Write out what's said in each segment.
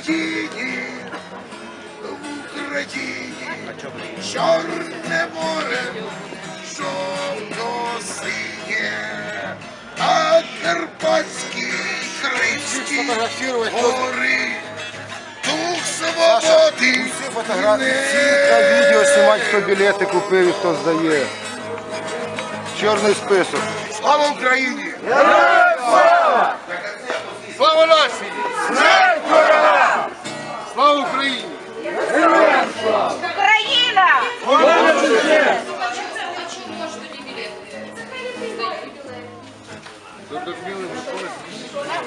Україні, в Україні, Чорне море, жовто-синє, а Карпатські Кримські гори, дух свободи. Всі фотографії, всі та відео знімати, хто білети купив і хто здає. Чорний список. Слава Україні! Слава! Слава нації!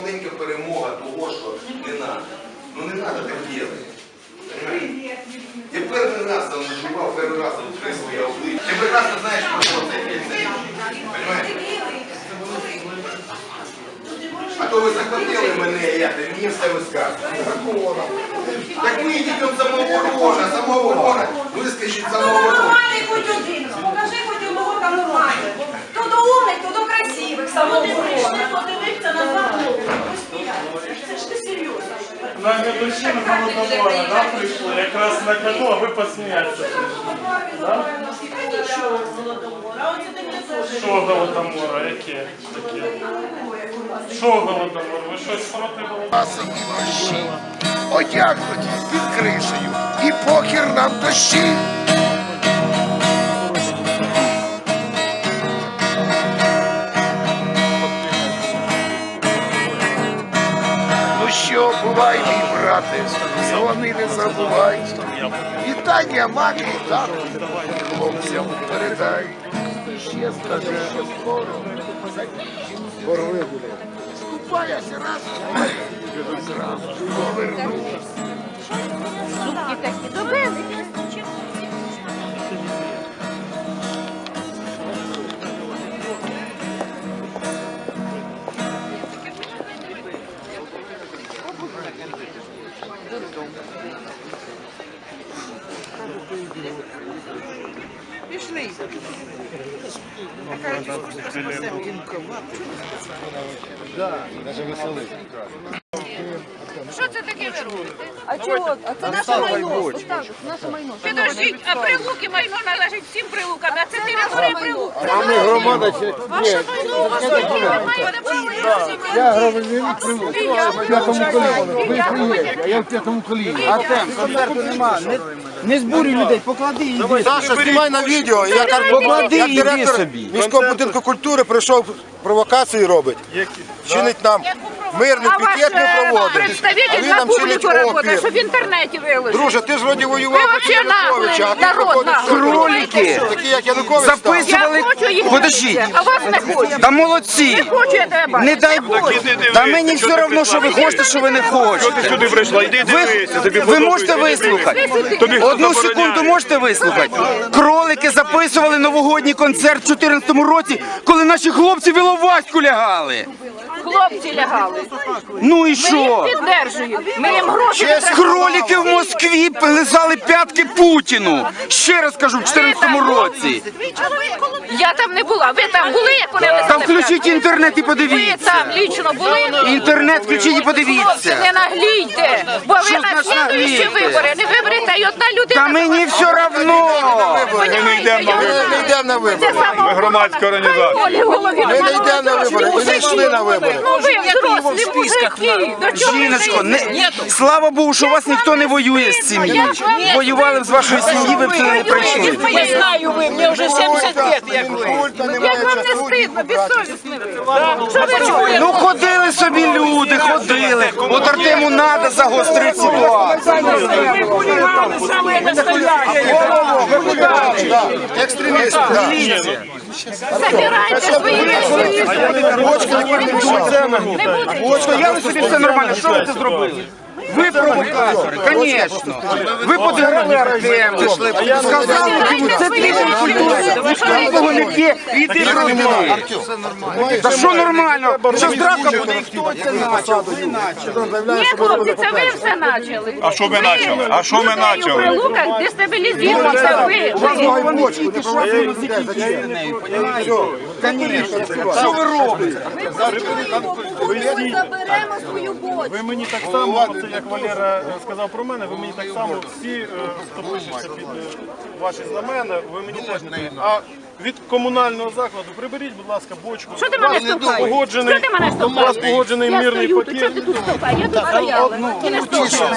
Маленька перемога того, що не треба. Ну не треба так робити. Я перший раз там наживав, перший раз відкрив своє обличчя. Ти прекрасно знаєш, про що це є. Понимаєш? А то ви захватили мене, я ти мені все висказуєте. Законом. Так ми самого самооборона, самооборона. Ви скажіть самооборона. Нормальний хоч один. Покажи хоч одного там нормального. То до умних, то до красивих. Самооборона. подивитися на два Це ж ти серйозно. На годовщину Голодомора, да, прийшли, якраз на кону, а ви посміятися. Що Голодомора. Оце таке теж. Що Голодомора, яке? Таке? Що Голодомор? Ви щось проти Голодомора? Одягнуті під кришею, і похір нам дощі. Брате, дзвони не забувай. Вітання мамі і тату, хлопцям передай. Ще скажи, що скоро блядь. Купаяся раз, зразу повернусь. Зубки такі добили. Що це таке ви робите? А чого? А це наше майно. Так, наше майно. Підождіть, а прилуки майно належить всім прилукам, а це територія прилук. А ми громада чи... Ваше майно у вас Я громадянин. В п'ятому коліні. А я в п'ятому коліні. Артем, концерту нема. Не, збурюй людей, поклади і йди. Саша, знімай на відео. Я як, Поклади як і йди директор собі. міського будинку культури прийшов провокації робить. Чинить нам А ваш пікет не е, проводить. А представитель він на нам чинить опір. що в інтернеті виложить. Друже, ти ж вроді воював проти Януковича, а ти сюди. Кролики. Такі як Янукович став. Записували. Подождіть. а вас не хочу. Та молодці. Не хочу я тебе бачити. Не дай Бог. Та мені все одно, що ви хочете, що ви не хочете. Сюди прийшла, йди Ви, дивися, ви можете вислухати? Одну секунду можете вислухати? Кролики записували новогодній концерт у 2014 році, коли наші хлопці в лягали. Хлопці лягали. Ну і Ми що? їх піддержуємо. Ми їм гроші треба. Кролики в Москві лизали п'ятки Путіну. Ще раз кажу, в 2014 році. Я там не була. Ви там були, як вони лизали Там включіть інтернет і Ви подивіться. там лічно були? Інтернет включіть і Хлопці, подивіться. не наглійте, бо ви Що на значить слідуючі наглійте? вибори не виберете, і одна людина... Та мені все равно. Ми не йдемо на вибори. Ми не йдемо на вибори. Ми громадська організація. Ми не йдемо на вибори, ми не йшли на вибори. Ну ви взрослі мужики, до чого ви Жіночко, не, слава Богу, що у вас ніхто не воює з сім'ї. Воювали б з вашої сім'ї, ви б сюди не прийшли. Я знаю ви, мені вже 70 років, як ви. Як вам не стидно, безсовісні Ну ходили собі люди, ходили. От Артему треба загострити ситуацію. Екстремісти, так. Забирайте свої речі. Що, я собі все нормально, що ви це зробили? Ви провокатори, звісно. Ви подіграли Артему. Сказали йому, це ти культури. Нікого не п'є, і ти проти. Та що нормально? Що драка буде? Хто це почав? Ні, хлопці, це ви все почали. А що ми почали? А що ми почали? прилуках дестабілізуєте ви. ви. Тільки що ви робите? Ми заберемо свою бочку. Ви мені так само, це як Валера сказав про мене, ви мені так само всі, е, хто пишеться під е, ваші знамена, ви мені теж не. А від комунального закладу приберіть, будь ласка, бочку. Що ти мене штовхаєш? Погоджений, Що ти мене у вас штовхаєш? погоджений Я мирний стою тут, що пакет. ти тут штовхаєш? Я тут стояла. Ти не штовхай мене.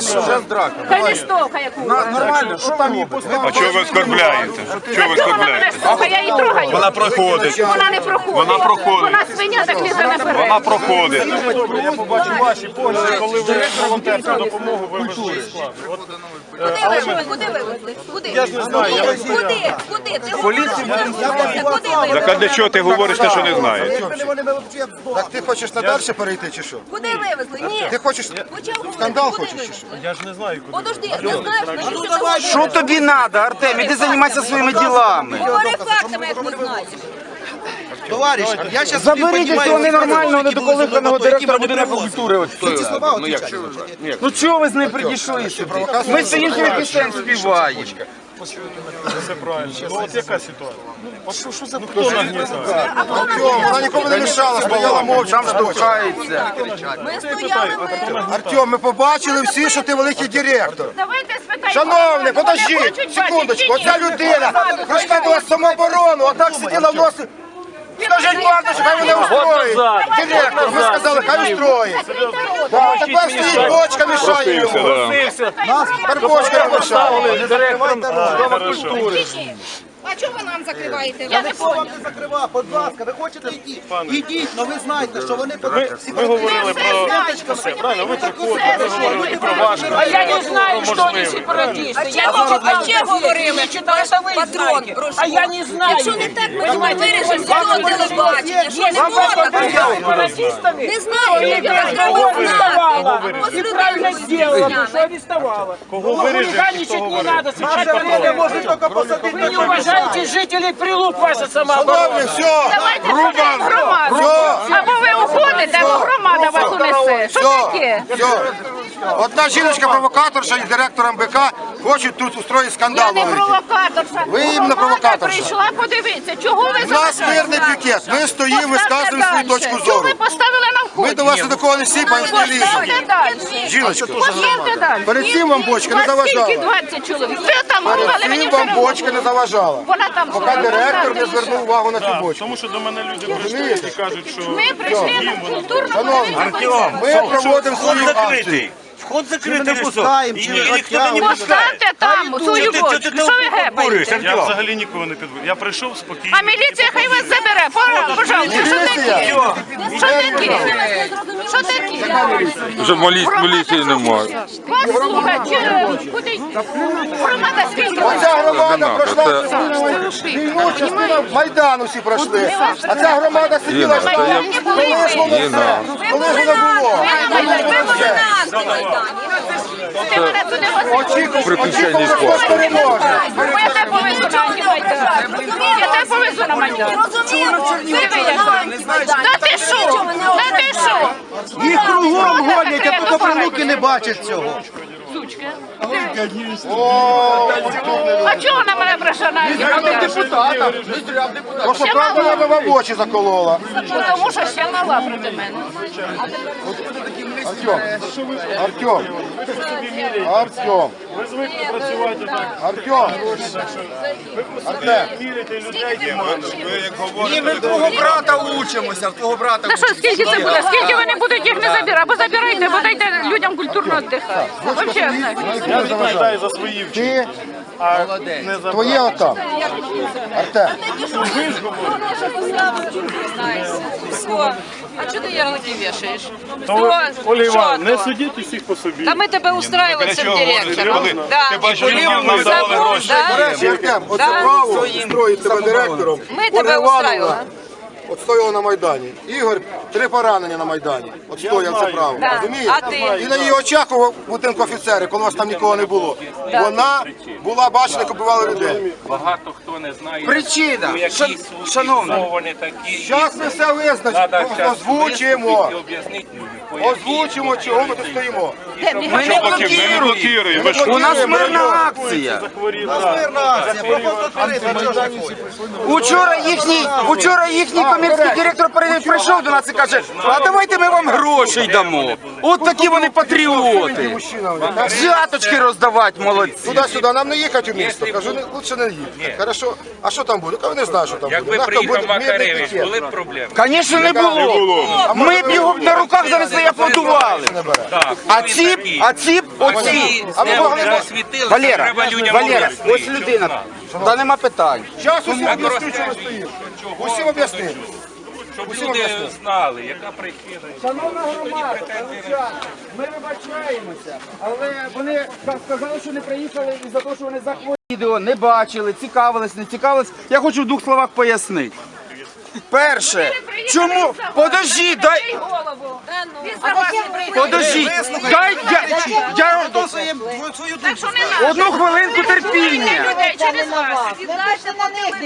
Та не штовхай, яку. Нормально, що там її поставили? А чого ви оскорбляєте? Чого ви Чого вона мене оскорбляєте? штовхає? Я її трогаю. Вона проходить. Вона не проходить. Вона проходить. Вона свиня, так не забере. Вона проходить. Добре, я побачив ваші погляди, коли ви волонтерську допомогу вивезли з складу. От, е, Куди вивезли? Куди? Я ж не знаю, я Куди? Куди? Ти Поліцію Куди вивезли? Так а для чого ти говориш те, що не знаєш? Так ти хочеш на далі перейти чи що? Куди вивезли? Ні. Ти хочеш Почав говорити, скандал куди хочеш чи вивезли? що? я ж не знаю, куди. Подожди, не знаєш, значить, Що тобі треба, Артем? Іди займайся своїми ділами. Говори фактами, як не знаєш. Товариш, я зараз Заберіть цього ненормального, недоколиханого директора будинку культури. от цього. Ну як це? Ну чого ви з ним прийшли сюди? Ми стоїмо собі пісень співаємо. Все правильно. Ну от яка ситуація? От що, що за хто нагнітає? Артем, вона нікому не мішала, стояла мовчки. Там штовхається. Ми стояли, ми... Артем, ми побачили всі, що ти великий директор. Давайте спитайте. Шановний, подожди, секундочку, оця людина прийшла до вас в самооборону, отак сиділа в носі. Скажіть бандочку, хай вони устроїть. Директор, ви сказали, хай устроїть. Да, тепер стоїть бочка, мішає йому. Нас Тепер бочка мішає. А чого ви нам закриваєте? Я не вам не закривав, будь ласка, ви хочете йти? Ідіть, але ви знаєте, що вони Ми говорили про все, правильно? Ви приходите, ми говорили про ваше. А я не знаю, что они сепаратисты. Я не читаю. ще говорили? Патрон, А я не знаю. Якщо не так, ми не вирішимо цього телебачення. Що не можна? сепаратистами. Не знаю, я треба знати. Ось людина сделала, что арестовала. Кого виріжете, хто говорить? не можуть тільки посадити. Вы не уважаете жителей Прилук, ваша самооборона. Шановні, все. Давайте сюди громаду. Все. Або ви уходите, або громада вас унесе. Що таке? Все. Одна жіночка-провокаторша і директор МБК хочуть тут устроїти скандал. Я не великий. провокаторша. Ви іменно Громада провокаторша. прийшла подивитися. Чого ви У нас заважаєте? мирний пікет. Ми стоїмо, висказуємо свою Поставте точку. Чого зору. ви поставили? Ми до вас до не ліземо. Поставте. Жіночка, перед цим вам бочка не У вас скільки заважала. 20 чоловік? Це там говорили, Перед цим вам бочка не заважала. Вона там Поки директор не звернув увагу на цю Так, бочку. Тому що до мене люди прийшли і кажуть, що Ми прийшли на культурну Шановні, подивитися. ми проводимо свою акцію. Вход закритий. пускаємо, чи ніхто не Поставте там свою бочку. Що ви гепаєте? я взагалі нікого не підводжу. Я прийшов спокійно. А міліція хай вас забере. Пора, пожалуйста. Що таке? Що таке? Що таке? Вже міліції немає. Вас слухать, куди? Громада скільки? Оця громада пройшла війну, частину Майдану всі пройшли. А ця громада сиділа, та я- Не були коли ж воно все? Коли ж воно було? Майдані. Ти мене туди. Приключення спорту. Я тебе повезу на Майдан. Я тебе повезу на Майдан. Диви, як. Та ти що? Та ти що? Їх кругом гонять, а тут прилуки не бачать цього. Сучка. А чого на мене брошена? депутата. Просто правда я би в очі заколола. Тому що ще мала проти мене. Артем, Артем, Артем, Ви звикли працювати так. Артем, Артем. Міряйте людей. Ви як говорите, Ми в твого брата учимося, в твого брата Та що, скільки це буде? Скільки вони будуть їх не забирати? Або забирайте, або дайте людям культурно віддихати. Вообще, не. Я відповідаю за свої вчинки, Ти, а не за твоє отам. Артем. А что ты ярлыки вешаешь? То ви, Оля Що Іван, не то? судіть усіх по собі. Да мы тебя устраиваем для всем чого говорити, директором. коли Да. ти бачиш, И людям Полеву надавали забор, гроші. да? Артем, оце Да. право строїть тебе директором. Ми тебе Ольга Івановна устраиваем. отстояли на Майдані. Ігор три поранення на Майдані. Отстояв це право. Розумієте? А ти? І на її очах у будинку офіцери, коли у вас там нікого не було. Вона була, бачила, як убивали людей. Багато хто не знає, Причина, шан- шановний. такі. Зараз ми все Надо визначимо, щас озвучимо. виступити і об'яснити Озвучимо, чого ми тут стоїмо. Ми не блокуємо. У нас мирна акція. не? Учора їхній, учора їхній комерційний директор прийшов до нас і каже, а давайте ми вам грошей дамо. От такі вони патріоти. Взяточки роздавати молодці. Туди-сюди, нам не їхати у місто. Кажу, не- лучше не їхати. Хорошо, а що там буде? Кажу, не знаю, що там буде. Якби приїхав Макаревич, були б проблеми. Звісно, не було. Ми б його на руках занесли і аплодували. А ці, такі. а ці, Оці оці. з неба засвітили, Валера, треба людям Валера, ось людина. Та нема питань. Зараз усім об'ясню, що ви розкажіть, стоїть. Усім об'ясню. Щоб люди знали, яка причина. Шановна громада, ми вибачаємося, але вони сказали, що не приїхали із-за того, що вони захворіли. Відео не бачили, цікавились, не цікавились. Я хочу в двох словах пояснити. Перше, чому? Подожди, дай. Подожди, дай я, я одну хвилинку терпіння.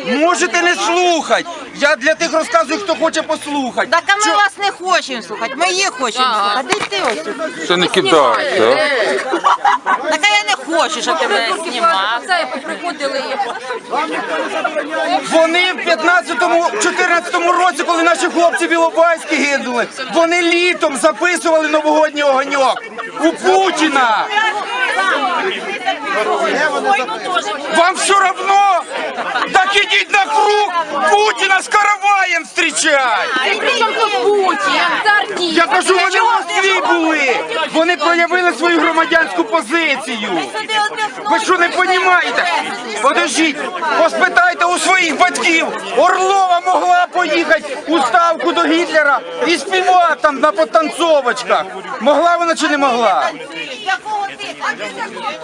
Можете не слухати. Я для тих розказую, хто хоче послухати. Так а ми вас не хочемо слухати, ми їх хочемо слухати. Де ти ось? Це не кидай, так? Так а я не хочу, щоб тебе знімав. Вони в 15-14 році, коли наші хлопці білобайські гинули, вони літом записували новогодній огоньок у Путіна. Вам все равно? Так ідіть на круг Путіна з караваєм зустрічай. Я кажу, вони в Москві були. Вони проявили свою громадянську позицію. Ви що не розумієте? Подождіть, поспитайте у своїх батьків. Орлова могла поїхати у ставку до Гітлера і співати там на потанцовочках. Могла вона чи не могла?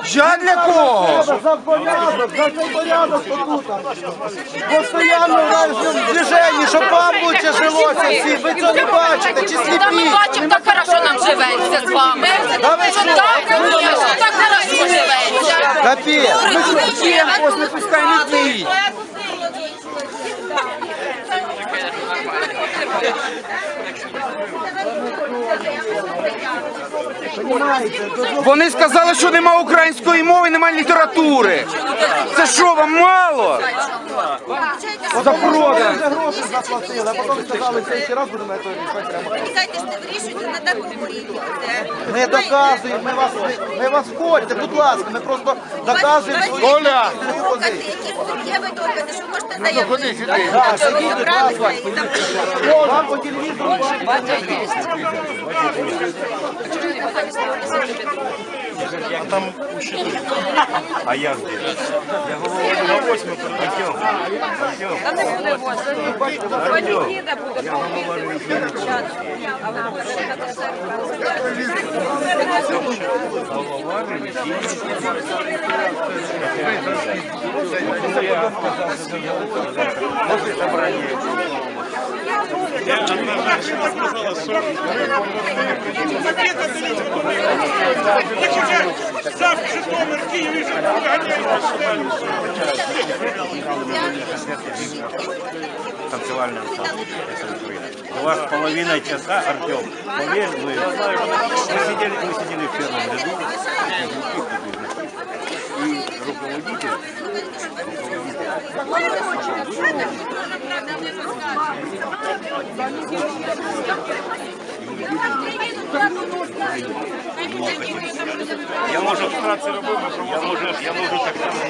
Я для кого? За порядок, за цей порядок тут. Постоянно в движенні, щоб вам лучше жилося всі. Ви цього не бачите, чи Та ми бачимо, так хорошо нам живеться з вами. Да ви що? Так, конечно, так хорошо живеться. Капець. Ми кричимо, ось не пускай не пий. Вони сказали, що нема української мови, нема літератури. Це що, вам мало? За продаж. Вже гроші заплатили, а потім сказали, що ще раз будемо це рішати. Ми доказуємо, ми вас, ми вас входьте, будь ласка, ми просто доказуємо свою Оля! Так, сидіть, будь ласка. Вам по телевізору А там учитель. А я где? Я говорю, на восьму пойдем. Та не буде возити. Пані буде Танцевальный ансамбль. У вас половина часа, Артем. Поверь, вы. Мы сидели, мы сидели в первом ряду. И руководитель Я можу вкратце робив, я можу, я можу так само.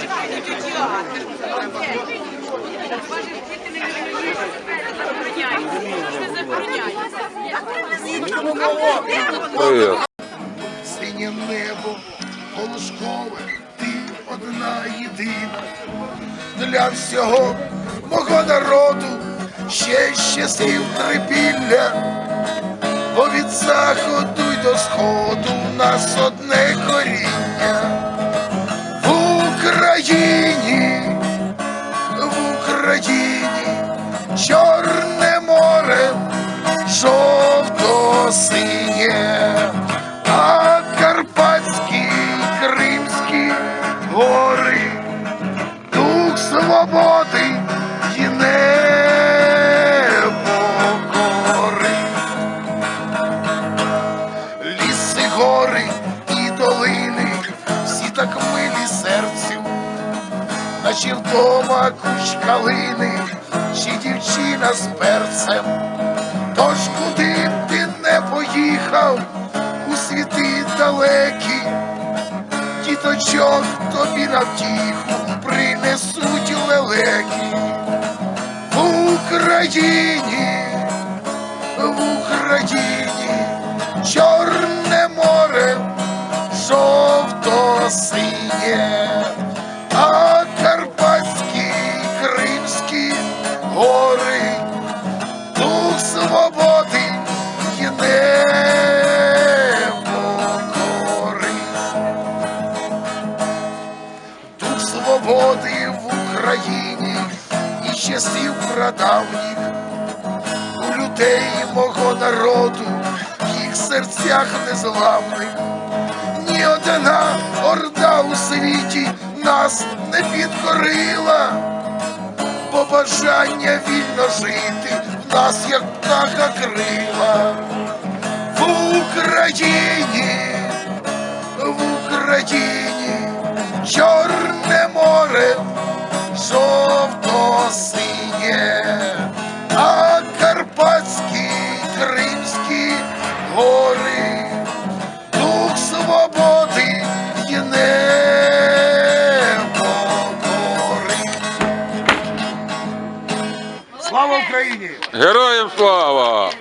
Синє небо, колошкове, ти одна єдина. Для всього мого народу ще з трипілля. Бо від заходу й до сходу в нас одне коріння. Калини, чи дівчина з перцем. Тож куди б ти не поїхав у світи далекі, діточок тобі на втіху принесуть лелеки. В Україні, в Україні, Чорне море, жовто-синє, а серцях незламних. Ні одна орда у світі нас не підкорила, бо бажання вільно жити в нас як птаха крила. В Україні, в Україні, Чорне море, жовто-синє, а Героям слава!